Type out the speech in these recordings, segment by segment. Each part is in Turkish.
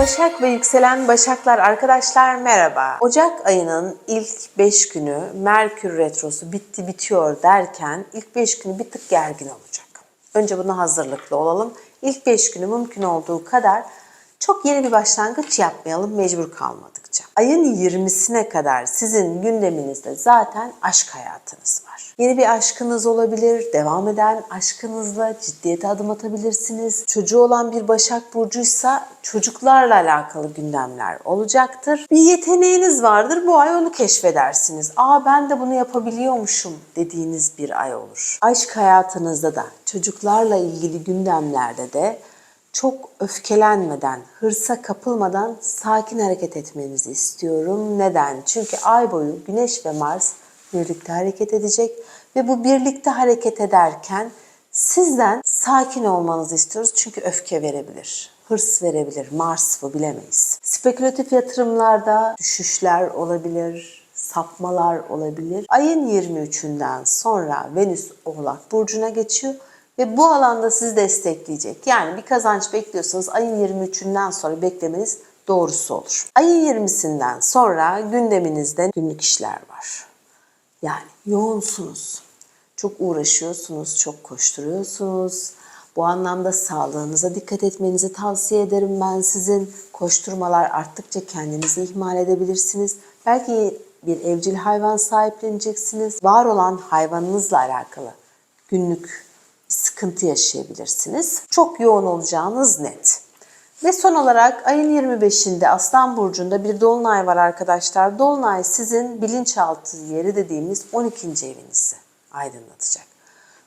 Başak ve yükselen Başaklar arkadaşlar merhaba. Ocak ayının ilk 5 günü Merkür Retrosu bitti bitiyor derken ilk 5 günü bir tık gergin olacak. Önce buna hazırlıklı olalım. İlk 5 günü mümkün olduğu kadar çok yeni bir başlangıç yapmayalım mecbur kalmadıkça. Ayın 20'sine kadar sizin gündeminizde zaten aşk hayatınız var. Yeni bir aşkınız olabilir, devam eden aşkınızla ciddiyete adım atabilirsiniz. Çocuğu olan bir Başak Burcuysa çocuklarla alakalı gündemler olacaktır. Bir yeteneğiniz vardır, bu ay onu keşfedersiniz. Aa ben de bunu yapabiliyormuşum dediğiniz bir ay olur. Aşk hayatınızda da çocuklarla ilgili gündemlerde de çok öfkelenmeden, hırsa kapılmadan sakin hareket etmenizi istiyorum. Neden? Çünkü ay boyu Güneş ve Mars birlikte hareket edecek ve bu birlikte hareket ederken sizden sakin olmanızı istiyoruz. Çünkü öfke verebilir, hırs verebilir, Mars bu bilemeyiz. Spekülatif yatırımlarda düşüşler olabilir, sapmalar olabilir. Ayın 23'ünden sonra Venüs Oğlak Burcu'na geçiyor ve bu alanda sizi destekleyecek. Yani bir kazanç bekliyorsanız ayın 23'ünden sonra beklemeniz doğrusu olur. Ayın 20'sinden sonra gündeminizde günlük işler var. Yani yoğunsunuz. Çok uğraşıyorsunuz, çok koşturuyorsunuz. Bu anlamda sağlığınıza dikkat etmenizi tavsiye ederim ben sizin. Koşturmalar arttıkça kendinizi ihmal edebilirsiniz. Belki bir evcil hayvan sahipleneceksiniz. Var olan hayvanınızla alakalı günlük sıkıntı yaşayabilirsiniz. Çok yoğun olacağınız net. Ve son olarak ayın 25'inde Aslan Burcu'nda bir dolunay var arkadaşlar. Dolunay sizin bilinçaltı yeri dediğimiz 12. evinizi aydınlatacak.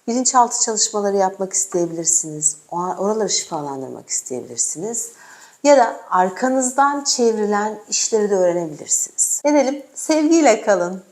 Bilinçaltı çalışmaları yapmak isteyebilirsiniz. Oraları şifalandırmak isteyebilirsiniz. Ya da arkanızdan çevrilen işleri de öğrenebilirsiniz. Ne diyelim? Sevgiyle kalın.